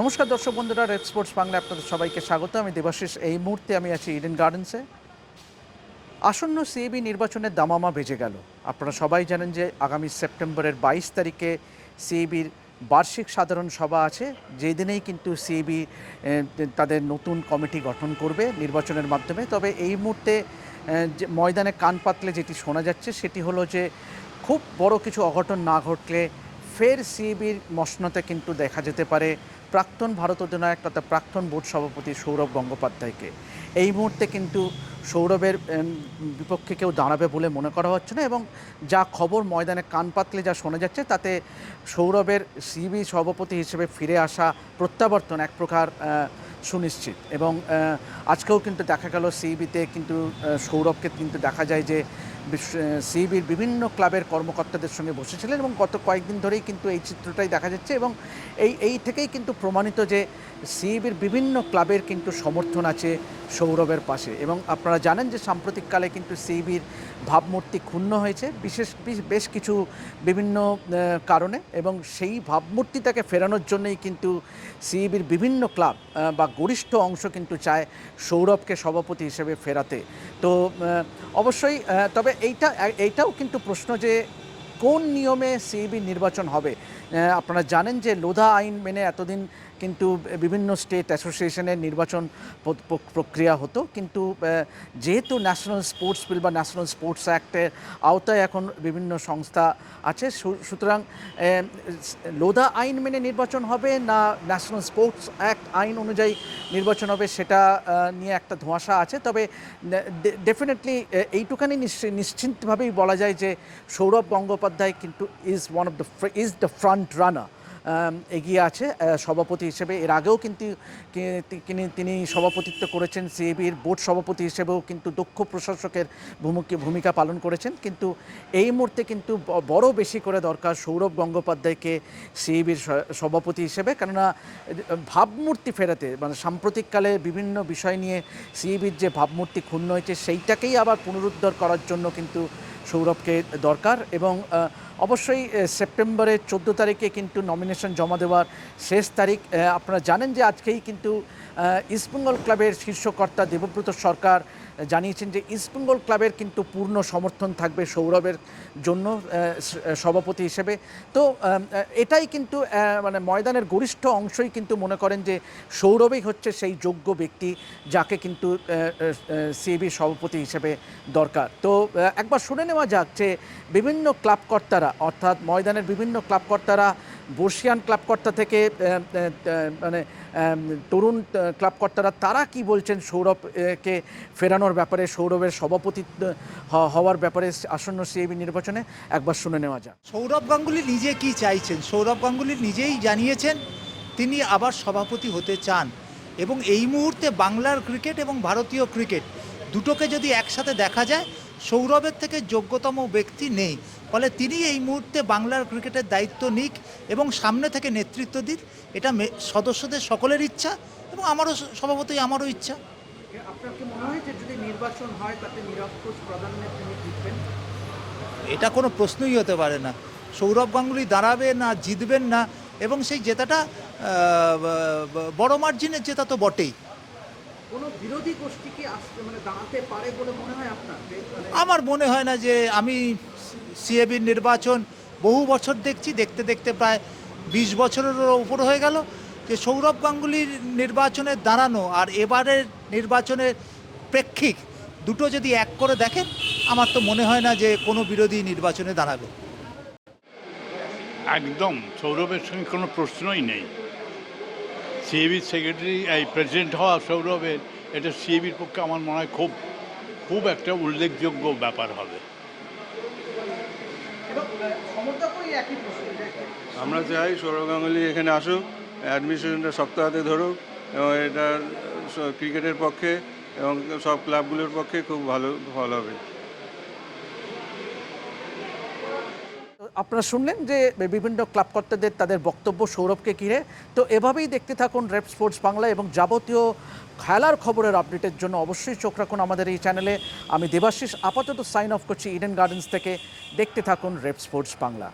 নমস্কার দর্শক বন্ধুরা রেড স্পোর্টস বাংলা আপনাদের সবাইকে স্বাগত। আমি দেবাশিস, এই মুহূর্তে আমি আছি ইডেন গার্ডেন্সে আসন্ন সিএবি নির্বাচনের দামামা বেজে গেল। আপনারা সবাই জানেন যে আগামী সেপ্টেম্বরের বাইশ তারিখে সিএবির বার্ষিক সাধারণ সভা আছে। যেই দিনেই কিন্তু সিএবি তাদের নতুন কমিটি গঠন করবে নির্বাচনের মাধ্যমে। তবে এই মুহূর্তে যে ময়দানে কান পাতলে যেটি শোনা যাচ্ছে, সেটি হলো যে খুব বড় কিছু অঘটন না ঘটলে ফের সিএবির মসনতে কিন্তু দেখা যেতে পারে। প্রাক্তন ভারত অধিনায়ক তথা প্রাক্তন বোর্ড সভাপতি সৌরভ গঙ্গোপাধ্যায়কে। এই মুহূর্তে কিন্তু সৌরভের বিপক্ষে কেউ দাঁড়াবে বলে মনে করা হচ্ছে না এবং যা খবর ময়দানে কান পাতলে যা শোনা যাচ্ছে, তাতে সৌরভের সিবি সভাপতি হিসেবে ফিরে আসা প্রত্যাবর্তন এক প্রকার সুনিশ্চিত এবং আজকেও কিন্তু দেখা গেল সিবিতে কিন্তু সৌরভকে কিন্তু দেখা যায় যে সিবির বিভিন্ন ক্লাবের কর্মকর্তাদের সঙ্গে বসেছিলেন এবং গত কয়েকদিন ধরেই কিন্তু এই চিত্রটাই দেখা যাচ্ছে এবং এই এই থেকেই কিন্তু প্রমাণিত যে সিবির বিভিন্ন ক্লাবের কিন্তু সমর্থন আছে সৌরভের পাশে এবং আপনারা জানেন যে সাম্প্রতিককালে কিন্তু সিবির ভাবমূর্তি ক্ষুণ্ণ হয়েছে, বিশেষ, বেশ কিছু বিভিন্ন কারণে এবং সেই ভাবমূর্তিটাকে ফেরানোর জন্যই কিন্তু সিইবির বিভিন্ন ক্লাব বা গরিষ্ঠ অংশ কিন্তু চায় সৌরভকে সভাপতি হিসেবে ফেরাতে। তো অবশ্যই তবে এইটা, এইটাও কিন্তু প্রশ্ন যে কোন নিয়মে সিইবি নির্বাচন হবে। আপনারা জানেন যে লোধা আইন মেনে এতদিন কিন্তু বিভিন্ন স্টেট অ্যাসোসিয়েশনের নির্বাচন প্রক্রিয়া হতো। কিন্তু যেহেতু ন্যাশনাল স্পোর্টস বিল বা ন্যাশনাল স্পোর্টস অ্যাক্টের আওতায় এখন বিভিন্ন সংস্থা আছে সুতরাং লোধা আইন মেনে নির্বাচন হবে না ন্যাশনাল স্পোর্টস অ্যাক্ট আইন অনুযায়ী নির্বাচন হবে সেটা নিয়ে একটা ধোঁয়াশা আছে। তবে ডেফিনেটলি এইটুখানি নিশ্চি- নিশ্চিন্তভাবেই বলা যায় যে সৌরভ গঙ্গোপাধ্যায় কিন্তু is one of the is the front runner এগিয়ে আছে সভাপতি হিসেবে। এর আগেও কিন্তু তিনি সভাপতিত্ব করেছেন, সিএবির বোর্ড সভাপতি হিসেবেও কিন্তু দক্ষ প্রশাসকের ভূমিকা ভূমিকা পালন করেছেন। কিন্তু এই মুহূর্তে কিন্তু বড় বেশি করে দরকার সৌরভ গঙ্গোপাধ্যায়কে সিএবির সভাপতি হিসেবে। কেননা, ভাবমূর্তি ফেরাতে মানে সাম্প্রতিককালে বিভিন্ন বিষয় নিয়ে সিএবির যে ভাবমূর্তি ক্ষুণ্ণ হয়েছে, সেইটাকেই আবার পুনরুদ্ধার করার জন্য কিন্তু সৌরভকে দরকার এবং অবশ্যই সেপ্টেম্বরের চোদ্দ তারিখে কিন্তু নমিনেশন জমা দেওয়ার শেষ তারিখ। আপনারা জানেন যে আজকেই কিন্তু ইস্টবেঙ্গল ক্লাবের শীর্ষকর্তা দেবব্রত সরকার জানিয়েছেন যে ইস্টবেঙ্গল ক্লাবের কিন্তু পূর্ণ সমর্থন থাকবে সৌরভের জন্য সভাপতি হিসেবে। তো এটাই কিন্তু মানে ময়দানের গরিষ্ঠ অংশই কিন্তু মনে করেন যে সৌরভই হচ্ছে সেই যোগ্য ব্যক্তি যাকে কিন্তু সিএবি সভাপতি হিসেবে দরকার। তো একবার শুনে নেওয়া যাক যে বিভিন্ন ক্লাবকর্তারা অর্থাৎ ময়দানের বিভিন্ন ক্লাবকর্তারা বর্ষিয়ান ক্লাবকর্তা থেকে মানে তরুণ ক্লাবকর্তারা তারা কি বলছেন সৌরভকে ফেরানোর ব্যাপারে, সৌরভের সভাপতি হওয়ার ব্যাপারে আসন্ন সিএবি নির্বাচনে একবার শুনে নেওয়া যাক। সৌরভ গাঙ্গুলি নিজে কি চাইছেন? সৌরভ গাঙ্গুলি নিজেই জানিয়েছেন তিনি আবার সভাপতি হতে চান এবং এই মুহূর্তে বাংলার ক্রিকেট এবং ভারতীয় ক্রিকেট দুটোকে যদি একসাথে দেখা যায়, সৌরভের থেকে যোগ্যতম ব্যক্তি নেই। ফলে তিনি এই মুহূর্তে বাংলার ক্রিকেটের দায়িত্ব নিক এবং সামনে থেকে নেতৃত্ব দিক। এটা সদস্যদের সকলের ইচ্ছা এবং আমারও স্বভাবতই আমারও ইচ্ছা। এটা কোনো প্রশ্নই হতে পারে না। সৌরভ গাঙ্গুলি দাঁড়াবে না জিতবেন না এবং সেই জেতাটা বড় মার্জিনের জেতা তো বটেই। কোনো বিরোধী গোষ্ঠী কি আসতে মানে দাঁড়াতে পারে বলে মনে হয় আপনার? আমার মনে হয় না যে আমি সিএবির নির্বাচন বহু বছর দেখছি, দেখতে দেখতে প্রায় বিশ বছরেরও উপর হয়ে গেল যে সৌরভ গাঙ্গুলির নির্বাচনে দাঁড়ানো আর এবারের নির্বাচনের প্রেক্ষিক দুটো যদি এক করে দেখেন, আমার তো মনে হয় না যে কোনো বিরোধী নির্বাচনে দাঁড়াবে। একদম, সৌরভের সঙ্গে কোনো প্রশ্নই নেই। সিএবি সেক্রেটারি, এই প্রেসিডেন্ট হওয়া সৌরভের, এটা সিএবির পক্ষে আমার মনে হয় খুব খুব একটা উল্লেখযোগ্য ব্যাপার হবে এবং সমর্থকই একই প্রশ্ন যে আমরা চাই সৌরভ গাঙ্গুলি এখানে আসুক অ্যাডমিনিস্ট্রেশনটা শক্ত হাতে ধরুক এবং এটা ক্রিকেটের পক্ষে এবং সব ক্লাবগুলোর পক্ষে খুব ভালো ফল হবে। আপনারা শুনলেন যে বিভিন্ন ক্লাবকর্তাদের তাদের বক্তব্য সৌরভকে ঘিরে। তো এভাবেই দেখতে থাকুন রেপ স্পোর্টস বাংলা এবং যাবতীয় খেলার খবরের আপডেটের জন্য অবশ্যই চোখ রাখুন আমাদের এই চ্যানেলে। আমি দেবাশিস, আপাতত সাইন অফ করছি ইডেন গার্ডেন্স থেকে। দেখতে থাকুন রেপ স্পোর্টস বাংলা।